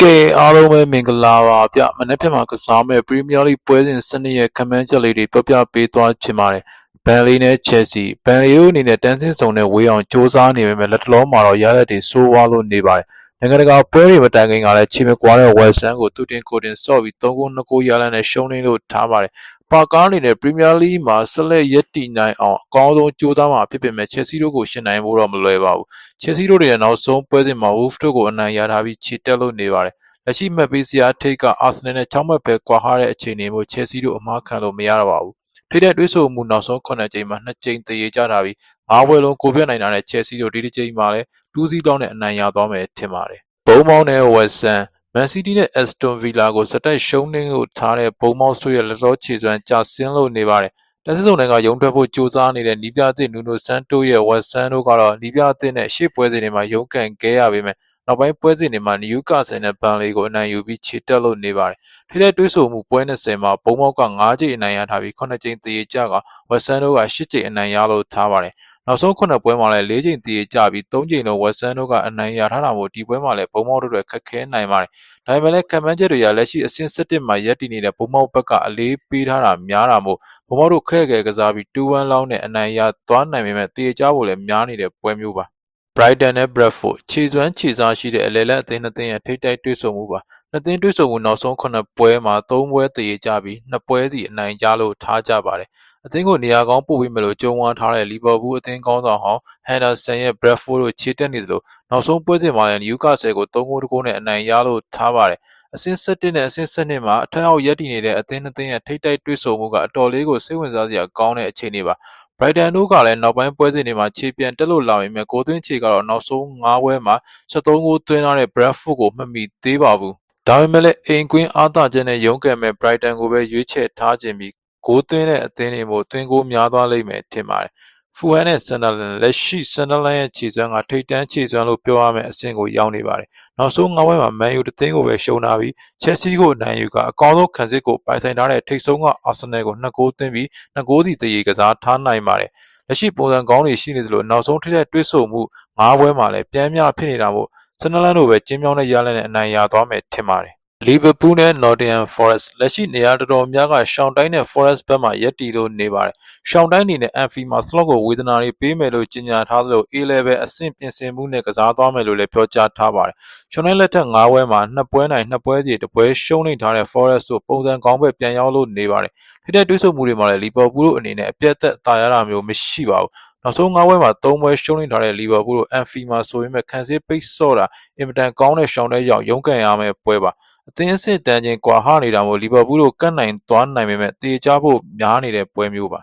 ကဲအားလုံးပဲမင်္ဂလာပါဗျမနေ့ပြန်မှာကစားမဲ့ပရီးမီးယားလိပွဲစဉ်စနစ်ရဲ့ခမန်းချက်လေးတွေပြောပြပေးသွားချင်ပါတယ်ဘန်လီနဲ့ချက်စီဘန်လီတို့အနေနဲ့တန်းစင်းစုံနဲ့ဝေးအောင်စ조사နေပေမဲ့လက်တလုံးမှာတော့ရရက်တွေစိုးဝါလို့နေပါတယ်နိုင်ငံတကာပွဲတွေမတိုင်ခင်ကလည်းချီမကွာတဲ့ဝက်ဆန်ကိုသူတင်ကိုတင်ဆော့ပြီး3ဂိုး2ဂိုးရလန်းနဲ့ရှုံးနေလို့ထားပါတယ် ပါကားအနေနဲ့ပရီးမီးယားလိမှာဆက်လက်ရည်တည်နိုင်အောင်အကောင်းဆုံးကြိုးစားမှာဖြစ်ပေမဲ့ချက်စီတို့ကိုရှင်နိုင်ဖို့တော့မလွယ်ပါဘူးချက်စီတို့ရဲ့နောက်ဆုံးပွဲစဉ်မှာ Wolves တို့ကိုအနိုင်ရထားပြီးခြေတက်လို့နေပါတယ်လက်ရှိမှတ်ပေးစရာထိတ်ကအာဆင်နယ်နဲ့6မှတ်ပဲကွာဟတဲ့အခြေအနေမျိုးချယ်ဆီတို့အမှားခံလို့မရတော့ပါဘူး။ထိတဲ့တွေးဆိုမှုနောက်ဆုံး9ကြိမ်မှာ2ကြိမ်တရေကြတာပြီး၅ဘွဲလုံးကိုပြတ်နိုင်တာနဲ့ချယ်ဆီတို့ဒီတစ်ကြိမ်မှာလည်း2စီးတောင်းနဲ့အနိုင်ရသွားမယ်ထင်ပါတယ်။ဘုံမောင်းနဲ့ဝက်ဆန် မန်စီးတီးနဲ့အက်စတွန်ဗီလာကိုစတိုက်ရှုံးနေလို့ထားတဲ့ဘုံမောင်းဆွေရဲ့လက်တော်ခြေစွမ်းကြာဆင်းလို့နေပါတယ်။တက်စစုံတွေကရုံထွက်ဖို့ကြိုးစားနေတဲ့နီးပြအသစ်နူနိုဆန်တိုရဲ့ဝက်ဆန်တို့ကတော့နီးပြအသစ်နဲ့ရှေ့ပွဲစဉ်တွေမှာရုန်းကန်ခဲ့ရပေမဲ့နောက်ပိုင်းပွဲစဉ်တွေမှာနယူကာဆယ်နဲ့ဘန်လီကိုအနိုင်ယူပြီးခြေတက်လို့နေပါတယ်။ထိတဲ့တွေးဆိုမှုပွဲ20မှာဘုံမောက်က9ကြိမ်အနိုင်ရထားပြီး9ကြိမ်တည်ကြကဝက်ဆန်တို့က10ကြိမ်အနိုင်ရလို့ထားပါတယ်။ နောက်ဆုံး9ပွဲမှာလည်း4ကြိမ်တည်ကြပြီး3ကြိမ်တော့ဝက်ဆန်တို့ကအနိုင်ရထားတာမို့ဒီပွဲမှာလည်းဘုံမောက်တို့တွေခက်ခဲနိုင်ပါတယ်။ဒါပေမဲ့လည်းကမ္ဘာကျက်တွေကလက်ရှိအဆင့်7မှာရပ်တည်နေတဲ့ဘုံမောက်ဘက်ကအလေးပေးထားတာများတာမို့ဘုံမောက်တို့ခဲခဲကစားပြီး2-1လောက်နဲ့အနိုင်ရသွားနိုင်ပေမဲ့တည်ကြဖို့လည်းများနေတဲ့ပွဲမျိုးပါ။ Brighton နဲ့ Bradford ခြေစွမ်းခြေစားရှိတဲ့အလဲလက်အသင်းနှစ်သင်းရဲ့ထိပ်တိုက်တွေ့ဆုံမှုပါနှစ်သင်းတွေ့ဆုံမှုနောက်ဆုံး9ပွဲမှာ3ပွဲတည်ကြပြီး2ပွဲစီအနိုင်ရလို့ထားကြပါတယ် အသင်းကိုနေရာကောင်းပို့ပြီးမလို့ကြုံဝါထားတဲ့လီဗာပူးအသင်းကောင်းဆောင်ဟောင်းဟန်ဒါဆန်ရဲ့ Bradford တို့ခြေတက်နေသလိုနောက်ဆုံးပွဲစဉ်မှာလည်း Newcastle ကို3ဂိုးတဂိုးနဲ့အနိုင်ရလို့ထားပါတယ်အဆင့်7နဲ့အဆင့်7မှာအထက်အောက်ရပ်တည်နေတဲ့အသင်းနှစ်သင်းရဲ့ထိပ်တိုက်တွေ့ဆုံမှုကအတော်လေးကိုစိတ်ဝင်စားစရာကောင်းတဲ့အခြေအနေပါဘရိုက်တန်တို့ကလည်းနောက်ပိုင်းပွဲစဉ်တွေမှာခြေပြန်တက်လို့လာပေမဲ့ကိုသွင်းခြေကတော့နောက်ဆုံး၅ပွဲမှာ73ဂိုးသွင်းထားတဲ့ Bradford ကိုမှတ်မိသေးပါဘူး။ဒါပေမဲ့လည်းအိမ်ကွင်းအားသာချက်နဲ့ရုန်းကန်မဲ့ Brighton ကိုပဲရွေးချယ်ထားခြင်းပြီး ဂိုးသွင်းတဲ့အသင်းတွေမို့သွင်းဂိုးများသွားလိမ့်မယ်ထင်ပါတယ်။ဖူဟန်နဲ့ဆန်ဒါလန်လက်ရှိဆန်ဒါလန်ရဲ့ခြေစွမ်းကထိတ်တန်းခြေစွမ်းလို့ပြောရမယ့်အဆင့်ကိုရောက်နေပါတယ်။နောက်ဆုံး၅ပွဲမှာမန်ယူတသင်းကိုပဲရှုံးလာပြီးချက်စီကိုနိုင်ယူကအကောင်းဆုံးခံစစ်ကိုပိုင်ဆိုင်ထားတဲ့ထိတ်ဆုံးကအာဆင်နယ်ကို2ဂိုးသွင်းပြီး2ဂိုးစီတရေကစားထားနိုင်ပါတယ်။လက်ရှိပုံစံကောင်းတွေရှိနေသလိုနောက်ဆုံးထိတဲ့တွဲဆုံမှု၅ပွဲမှာလည်းပြန်မြဖြစ်နေတာမို့ဆန်နလန်တို့ပဲကျင်းမြောင်းတဲ့ရလနဲ့အနိုင်ရသွားမယ်ထင်ပါတယ် လီဗာပူးနဲ့ Nottingham Forest လက်ရှိနေရာတော်တော်များကရှောင်းတိုင်းနဲ့ Forest ဘက်မှာ ရပ်တည်လို့နေပါတယ်။ရှောင်းတိုင်းအနေနဲ့ Anfield မှာ slot ကို ဝေဒနာတွေပေးမယ်လို့ ကြေညာထားသလို A-level အဆင့်ပြင်ဆင်မှုနဲ့ ကစားသွားမယ်လို့လည်း ပြောကြားထားပါတယ်။ရှောင်းတိုင်းလက်ထက် ၅ ပွဲမှာ2ပွဲနိုင်2ပွဲစီတပွဲရှုံးနေထားတဲ့ Forest တို့ ပုံစံကောင်းပဲပြန်ရောက်လို့နေပါတယ်။ထိတဲ့တွေးဆမှုတွေမှာလည်း လီဗာပူးတို့အနေနဲ့ အပြတ်သက်တာရတာမျိုး မရှိပါဘူး။နောက်ဆုံး ၅ ပွဲမှာ ၃ ပွဲ ရှုံးနေထားတဲ့ လီဗာပူးတို့ အန်ဖီမှာဆိုရင်မဲ့ခံစစ်ပိတ်ဆော့တာ အင်မတန်ကောင်းတဲ့ ရှောင်းတဲ့ရောက်ရုန်းကန်ရမယ့်ပွဲပါ အသင်းအဆင့်တန်းချင်းကွာဟနေတာမို့လီဗာပူးတို့ကတ်နိုင်သွားနိုင်ပေမဲ့တေချဖို့များနေတဲ့ပွဲမျိုးပါ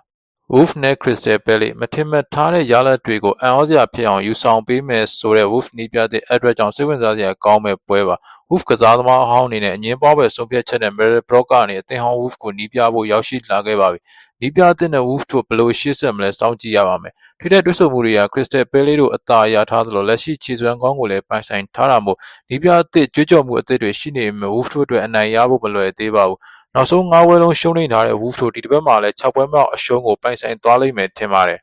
Wolf နဲ့ Crystal Palace မထင်မှတ်ထားတဲ့ရလဒ်တွေကိုအံ့ဩစရာဖြစ်အောင်ယူဆောင်ပေးမယ်ဆိုတဲ့ Wolf နီးပြတဲ့အတွက်ကြောင့်စိတ်ဝင်စားစရာကောင်းမဲ့ပွဲပါ Wolf ကစားသမားအဟောင်းအနေနဲ့အငင်းပွားပဲဆုံးဖြတ်ချက်နဲ့ Meryl Brock ကနေအသင်းဟောင်း Wolf ကိုနီးပြဖို့ရောက်ရှိလာခဲ့ပါပြီနီးပြတဲ့နဲ့ Wolf တို့ဘယ်လိုရှေ့ဆက်မလဲစောင့်ကြည့်ရပါမယ်ထိတဲ့တွဲဆုံမှုတွေက Crystal Palace တို့အသာရထားသလိုလက်ရှိခြေစွမ်းကောင်းကိုလည်းပိုင်ဆိုင်ထားတာမို့နီးပြအသစ်ကြွကြော်မှုအသစ်တွေရှိနေမှာ Wolf တို့အတွက်အနိုင်ရဖို့မလွယ်သေးပါဘူး နောက်ဆုံး၅ပွဲလုံးရှုံးနေထားတဲ့ Wolf တို့ဒီတစ်ပတ်မှာလည်း6ပွဲမြောက်အရှုံးကိုပိုင်ဆိုင်သွားလိမ့်မယ်ထင်ပါတယ်